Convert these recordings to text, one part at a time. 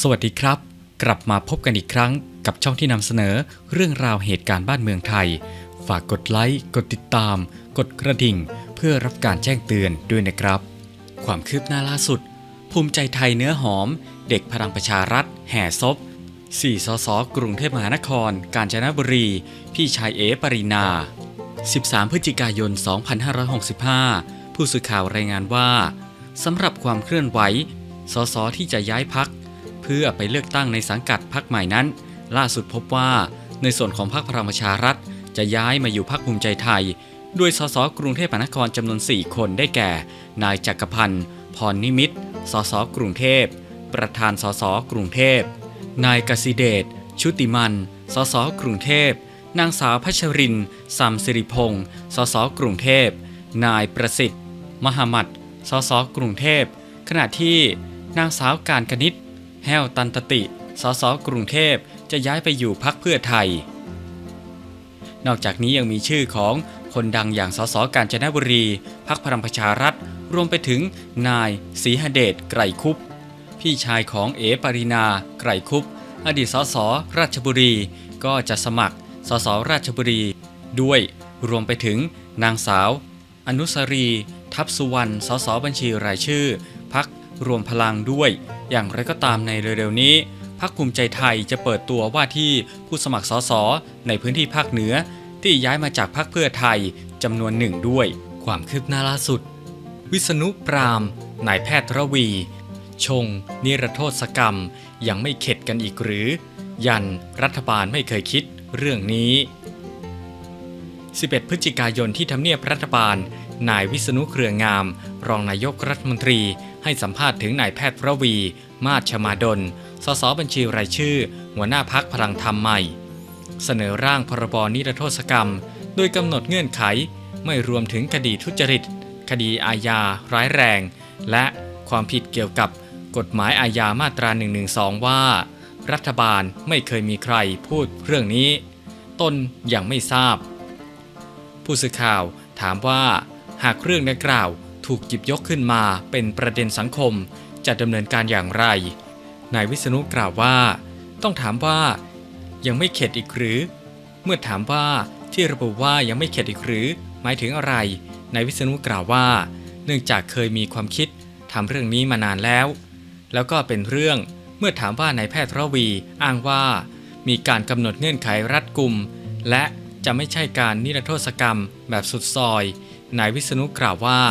สวัสดีครับ กลับมาพบกันอีกครั้งกับช่องที่นำเสนอเรื่องราวเหตุการณ์บ้านเมืองไทย ฝากกดไลค์กดติดตาม กดกระดิ่ง เพื่อรับการแจ้งเตือนด้วยนะครับ ความคืบหน้าล่าสุด ภูมิใจไทยเนื้อหอม เด็กพลังประชารัฐ แห่ซบ4สสกรุงเทพมหานคร กาญจนบุรี พี่ชายเอปรินา 13 พฤศจิกายน 2565 ผู้สื่อข่าวรายงานว่าสำหรับความเคลื่อนไหวสสที่จะย้ายพัก เพื่อไปเลือกตั้งในสังกัดพักใหม่นั้น ล่าสุดพบว่าในส่วนของพรรคพลังประชารัฐ จะย้ายมาอยู่พรรคภูมิใจไทย ด้วยสสกรุงเทพมหานครจำนวน 4 คนได้แก่ นายจักรพันธ์พรนิมิตสสกรุงเทพ ประธานสสกรุงเทพ นายกสิเดชชุติมันสสกรุงเทพ นางสาวพัชรินทร์ซัมสิริพงศ์สสกรุงเทพ นายประสิทธิ์ มหามัดสสกรุงเทพ ขณะที่นางสาวการกนิษฐ์ แห้วตันตติ สสกรุงเทพจะย้ายไปอยู่พักเพื่อไทย นอกจากนี้ยังมีชื่อของคนดังอย่างสสกาญจนบุรี พักพลังประชารัฐ รวมไปถึงนายศรีหเดชไกรคุป พี่ชายของเอปรินาไกรคุป อดีตสสราชบุรี ก็จะสมัครสสราชบุรี ด้วยรวมไปถึงนางสาว อนุสรี ทัพสุวรรณ สสบัญชีรายชื่อ รวมพลังด้วย อย่างไรก็ตามในเร็วๆนี้พักภูมิใจไทยจะเปิดตัวว่าที่ผู้สมัครสสในพื้นที่ภาคเหนือ ที่ย้ายมาจากพักเพื่อไทยจำนวนหนึ่งด้วย ความคืบหน้าล่าสุด วิษณุปรามนายแพทย์ระวี ชง นิรโทษกรรม ยังไม่เข็ดกันอีกหรือ ยันรัฐบาลไม่เคยคิดเรื่องนี้ 11 พฤศจิกายนที่ทำเนียบรัฐบาล นายวิษณุเครืองาม รองนายกรัฐมนตรี ให้สัมภาษณ์ถึงนายแพทย์ระวี มาชมาดล สสบัญชีรายชื่อ หัวหน้าพักพลังธรรมใหม่ เสนอร่างพรบนิรโทษกรรม โดยกำหนดเงื่อนไข ไม่รวมถึงคดีทุจริต คดีอาญา ร้ายแรง และความผิดเกี่ยวกับกฎหมายอาญามาตรา112 ว่า รัฐบาลไม่เคยมีใครพูดเรื่องนี้ ตนยังไม่ทราบ ผู้สื่อข่าวถามว่าหากเรื่องดังกล่าว ถูกหยิบยกขึ้นมาเป็นประเด็นสังคม จะดำเนินการอย่างไร นายวิษณุกล่าวว่า ต้องถามว่ายังไม่เข็ดอีกหรือ เมื่อถามว่าที่ระบุว่ายังไม่เข็ดอีกหรือ หมายถึงอะไร นายวิษณุกล่าวว่า เนื่องจากเคยมีความคิดทำเรื่องนี้มานานแล้ว แล้วก็เป็นเรื่องเมื่อถามว่านายแพทย์ระวีอ้างว่า มีการกำหนดเงื่อนไขรัดกุม และจะไม่ใช่การนิรโทษกรรมแบบสุดซอย นายวิษณุกล่าวว่า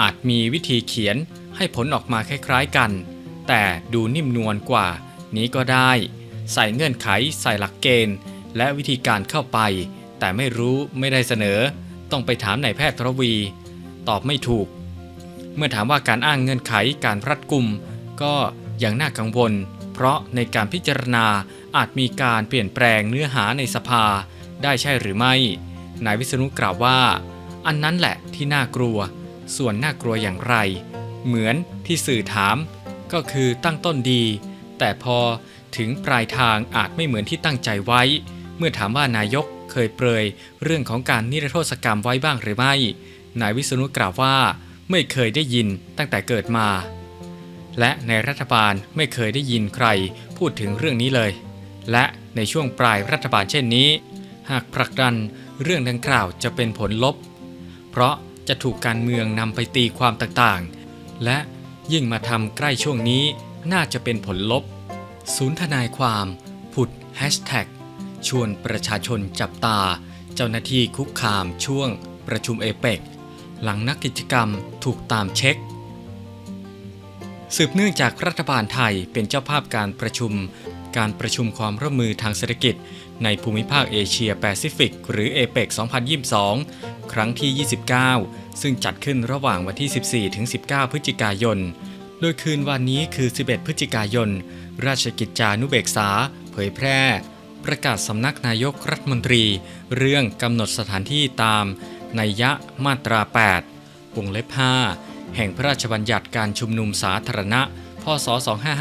อาจมีวิธีเขียนให้ผลออกมาคล้ายๆกัน แต่ดูนิ่มนวลกว่านี้ก็ได้ ใส่เงื่อนไข ใส่หลักเกณฑ์ และวิธีการเข้าไป แต่ไม่รู้ไม่ได้เสนอ ต้องไปถามนายแพทย์ทรวี ตอบไม่ถูก เมื่อถามว่าการอ้างเงื่อนไขการรัดกุม ก็ยังน่ากังวล เพราะในการพิจารณาอาจมีการเปลี่ยนแปลงเนื้อหาในสภา ได้ใช่หรือไม่นายวิษณุกล่าวว่า อันนั้นแหละที่น่ากลัว ส่วนน่ากลัวอย่างไร เหมือนที่สื่อถาม ก็คือตั้งต้นดี แต่พอถึงปลายทางอาจไม่เหมือนที่ตั้งใจไว้ เมื่อถามว่านายกเคยเปรย เรื่องของการนิรโทษกรรมไว้บ้างหรือไม่ นายวิษณุกล่าวว่าไม่เคยได้ยินตั้งแต่เกิดมา และในรัฐบาลไม่เคยได้ยินใครพูดถึงเรื่องนี้เลย และในช่วงปลายรัฐบาลเช่นนี้ หากผลักดันเรื่องดังกล่าวจะเป็นผลลบ เพราะ จะถูกการเมืองนำไปตีความต่างๆ และยิ่งมาทำใกล้ช่วงนี้น่าจะเป็นผลลบ ศูนย์ทนายความผุดแฮชแท็กชวนประชาชนจับตา เจ้าหน้าที่คุกคามช่วงประชุมเอเปกหลังนักกิจกรรมถูกตามเช็ค สืบเนื่องจากรัฐบาลไทยเป็นเจ้าภาพการประชุม การประชุมความร่วมมือทางเศรษฐกิจ ในภูมิภาคเอเชียแปซิฟิก หรือเอเปก2022 ครั้งที่ 29 ซึ่งจัดขึ้นระหว่างวันที่ 14 ถึง 19 พฤศจิกายน โดยคืนวันนี้คือ 11 พฤศจิกายน ราชกิจจานุเบกษา เผยแพร่ ประกาศสำนักนายกรัฐมนตรี เรื่องกำหนดสถานที่ตามนัยยะมาตรา 8 วงเล็บ 5 แห่งพระราชบัญญัติการชุมนุมสาธารณะ พศ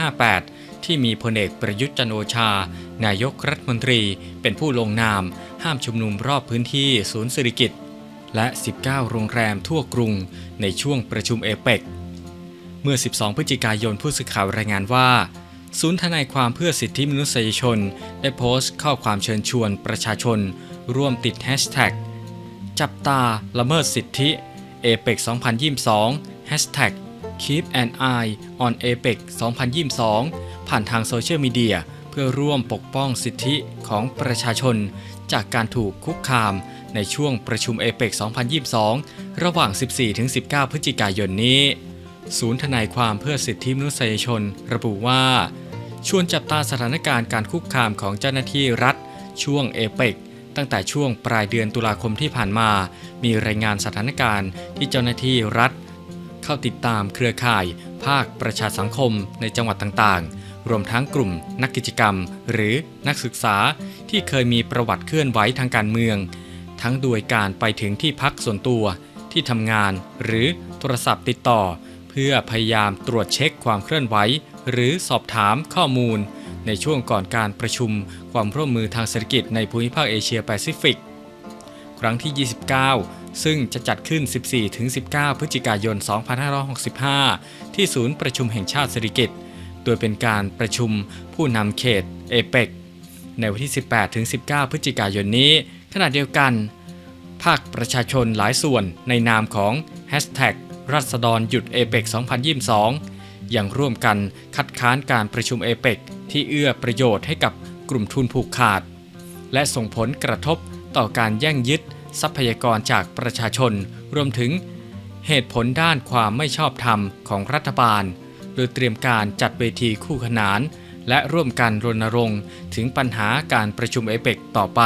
2558 ที่มีพลเอกประยุทธ์จันโอชา นายกรัฐมนตรี เป็นผู้ลงนาม ห้ามชุมนุมรอบพื้นที่ศูนย์สิริกิตและ 19 โรงแรมทั่วกรุง ในช่วงประชุมเอเปกเมื่อ 12 พฤศจิกายนผู้สื่อข่าวรายงานว่า ศูนย์ทนายความเพื่อสิทธิมนุษยชน ได้โพสต์ข้อความเชิญชวนประชาชน ร่วมติดแฮชแท็กจับตาละเมิดสิทธิ APEC 2022 Hashtag Keep an eye on APEC 2022 ผ่านทางโซเชียลมีเดียเพื่อร่วมปกป้องสิทธิของประชาชน จากการถูกคุกคามในช่วงประชุม APEC 2022 ระหว่าง 14-19 พฤศจิกายนนี้ ศูนย์ทนายความเพื่อสิทธิมนุษยชน ระบุว่า ชวนจับตาสถานการณ์การคุกคามของเจ้าหน้าที่รัฐ ช่วงเอเปกตั้งแต่ช่วงปลายเดือนตุลาคมที่ผ่านมา มีรายงานสถานการณ์ที่เจ้าหน้าที่รัฐ เข้าติดตามเครือข่าย ภาคประชาสังคมในจังหวัดต่างๆ รวมทั้งกลุ่มนักกิจกรรม หรือนักศึกษาที่เคยมีประวัติเคลื่อนไหวทางการเมือง ทั้งโดยการไปถึงที่พักส่วนตัว ที่ทำงาน หรือโทรศัพท์ติดต่อ เพื่อพยายามตรวจเช็คความเคลื่อนไหว หรือสอบถามข้อมูล ในช่วงก่อนการประชุมความร่วมมือทางเศรษฐกิจในภูมิภาคเอเชียแปซิฟิก ครั้งที่ 29ซึ่งจะจัดขึ้น 14-19 พฤศจิกายน 2565 ที่ศูนย์ประชุมแห่งชาติเศรษฐกิจ โดยเป็นการประชุมผู้นำเขตเอเปกในวันที่ 18-19 พฤศจิกายนนี้ ขณะเดียวกัน ภาคประชาชนหลายส่วนในนามของ Hashtag รัษฎรหยุดเอเปก2022 ยังร่วมกันคัดค้านการประชุมเอเปกที่เอื้อประโยชน์ให้กับกลุ่มทุนผูกขาด และส่งผลกระทบต่อการแย่งยึดทรัพยากรจากประชาชน รวมถึงเหตุผลด้านความไม่ชอบธรรมของรัฐบาล โดยเตรียมการจัดเวทีคู่ขนาน และร่วมกันรณรงค์ ถึงปัญหาการประชุมเอเปกต่อไป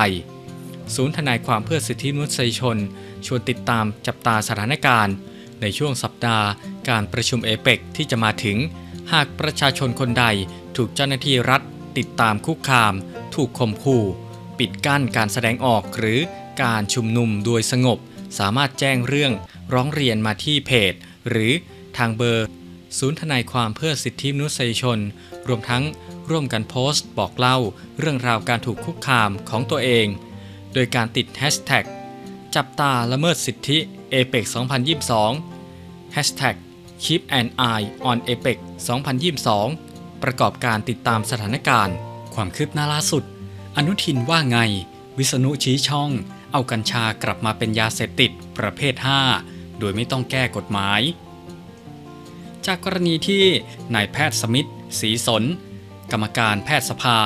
ศูนย์ทนายความเพื่อสิทธิมนุษยชน ชวนติดตามจับตาสถานการณ์ ในช่วงสัปดาห์ การประชุมเอเปกที่จะมาถึง หากประชาชนคนใดถูกเจ้าหน้าที่รัฐ ติดตามคุกคาม ถูกข่มขู่ปิดกั้นการแสดงออกหรือการชุมนุมโดยสงบ สามารถแจ้งเรื่องร้องเรียนมาที่เพจ หรือทางเบอร์ ศูนย์ทนายความเพื่อสิทธิมนุษยชน รวมทั้งร่วมกันโพสต์ บอกเล่า เรื่องราวการถูกคุกคามของตัวเอง โดยการติดแฮชแท็กจับตาละเมิดสิทธิเอเปก2022 Hashtag Keep an eye on APEC 2022 ประกอบการติดตามสถานการณ์ ความคืบหน้าล่าสุด อนุทินว่าไง วิษณุชี้ช่อง เอากัญชากลับมาเป็นยาเสพติดประเภท 5 โดยไม่ต้องแก้กฎหมาย จากกรณีที่นายแพทย์สมิทธ์ศรีสน กรรมการแพทยสภา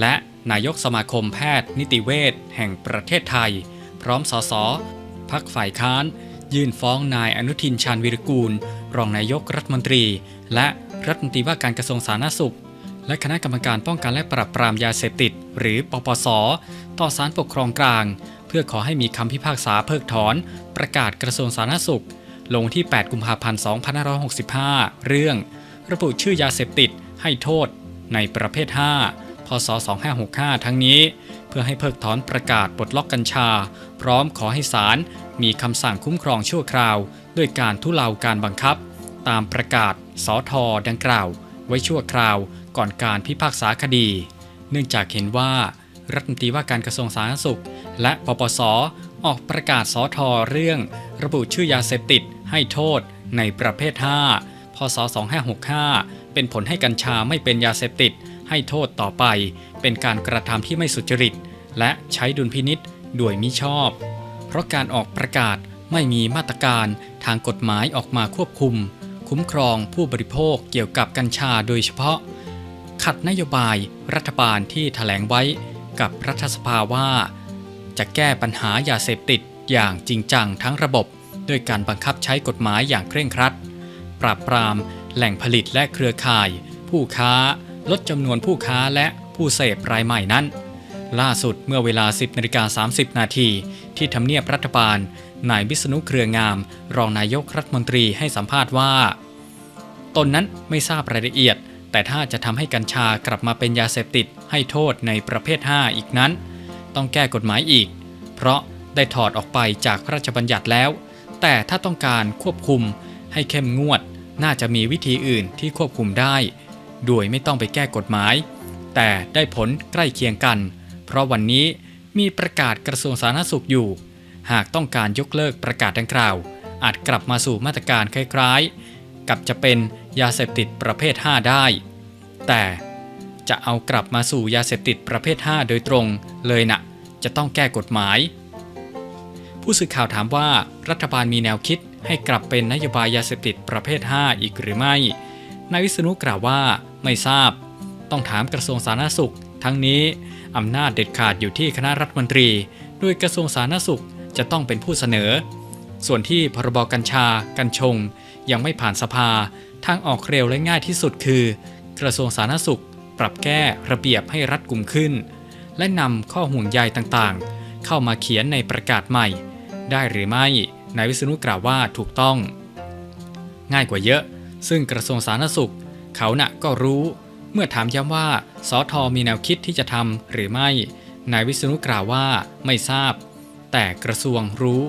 และนายกสมาคมแพทย์นิติเวชแห่งประเทศไทย พร้อมสสพักฝ่ายค้าน ยื่นฟ้องนายอนุทินชาญวิรกูล รองนายกรัฐมนตรี และรัฐมนตรีว่าการกระทรวงสาธารณสุข และคณะกรรมการป้องกันและปราบปรามยาเสพติด หรือปปส ต่อศาลปกครองกลาง เพื่อขอให้มีคำพิพากษาเพิกถอน ประกาศกระทรวงสาธารณสุข ลงที่ 8 กุมภาพันธ์ 2565 เรื่อง ระบุชื่อยาเสพติดให้โทษในประเภท 5 พศ 2565 ทั้งนี้ เพื่อให้เพิกถอนประกาศปลดล็อกกัญชา พร้อมขอให้ศาลมีคำสั่งคุ้มครองชั่วคราว ด้วยการทุเลาการบังคับ ตามประกาศสอทอดังกล่าว ไว้ชั่วคราวก่อนการพิพากษาคดี เนื่องจากเห็นว่ารัฐมนตรีว่าการกระทรวงสาธารณสุข และปปสออกประกาศสอทอเรื่อง ระบุชื่อยาเสพติด ให้โทษในประเภท 5 พศ 2565 เป็นผลให้กัญชาไม่เป็นยาเสพติด ให้โทษต่อไป เป็นการกระทำที่ไม่สุจริต และใช้ดุลพินิษโดยมิชอบ เพราะการออกประกาศไม่มีมาตรการทางกฎหมายออกมาควบคุม คุ้มครองผู้บริโภคเกี่ยวกับกัญชาโดยเฉพาะ ขัดนโยบายรัฐบาลที่ถแถลงไว้กับรัฐสภาว่า จะแก้ปัญหายาเสพติดอย่างจริงจังทั้งระบบ ด้วยการบังคับใช้กฎหมายอย่างเคร่งครัด ปราบปรามแหล่งผลิตและเครือข่าย ผู้ค้า ลดจำนวนผู้ค้าและผู้เสพรายใหม่นั้น ล่าสุดเมื่อเวลา 10นาฬิกา30 นาทีที่ทำเนียบรัฐบาล นายวิษณุเครืองาม รองนายกรัฐมนตรีให้สัมภาษณ์ว่า ตนนั้นไม่ทราบรายละเอียด แต่ถ้าจะทำให้กัญชากลับมาเป็นยาเสพติดให้โทษในประเภท 5 อีกนั้น ต้องแก้กฎหมายอีก เพราะได้ถอดออกไปจากพระราชบัญญัติแล้ว แต่ถ้าต้องการควบคุมให้เข้มงวด น่าจะมีวิธีอื่นที่ควบคุมได้ โดยไม่ต้องไปแก้กฎหมาย แต่ได้ผลใกล้เคียงกัน เพราะวันนี้มีประกาศกระทรวงสาธารณสุขอยู่ หากต้องการยกเลิกประกาศดังกล่าว อาจกลับมาสู่มาตรการคล้ายๆ กับจะเป็นยาเสพติดประเภท 5 ได้ แต่จะเอากลับมาสู่ยาเสพติดประเภท 5 โดยตรงเลยนะจะต้องแก้กฎหมาย ผู้สื่อข่าวถามว่ารัฐบาลมีแนวคิดให้กลับเป็นนโยบายยาเสพติดประเภท 5 อีกหรือไม่ นายวิษณุกล่าวว่าไม่ทราบ ต้องถามกระทรวงสาธารณสุข ทั้งนี้อำนาจเด็ดขาดอยู่ที่คณะรัฐมนตรี โดยกระทรวงสาธารณสุขจะต้องเป็นผู้เสนอ ส่วนที่พรบกัญชา กัญชง ยังไม่ผ่านสภา ทางออกเร็วและง่ายที่สุดคือ กระทรวงสาธารณสุข ปรับแก้ระเบียบให้รัดกุมขึ้น และนำข้อห่วงใยต่างๆ เข้ามาเขียนในประกาศใหม่ ได้หรือไม่ นายวิษณุกล่าวว่าถูกต้อง ง่ายกว่าเยอะ ซึ่งกระทรวงสาธารณสุข เขาน่ะก็รู้ เมื่อถามย้ำว่าสอทอมีแนวคิดที่จะทำหรือไม่ นายวิษณุกล่าวว่าไม่ทราบ แต่กระทรวงรู้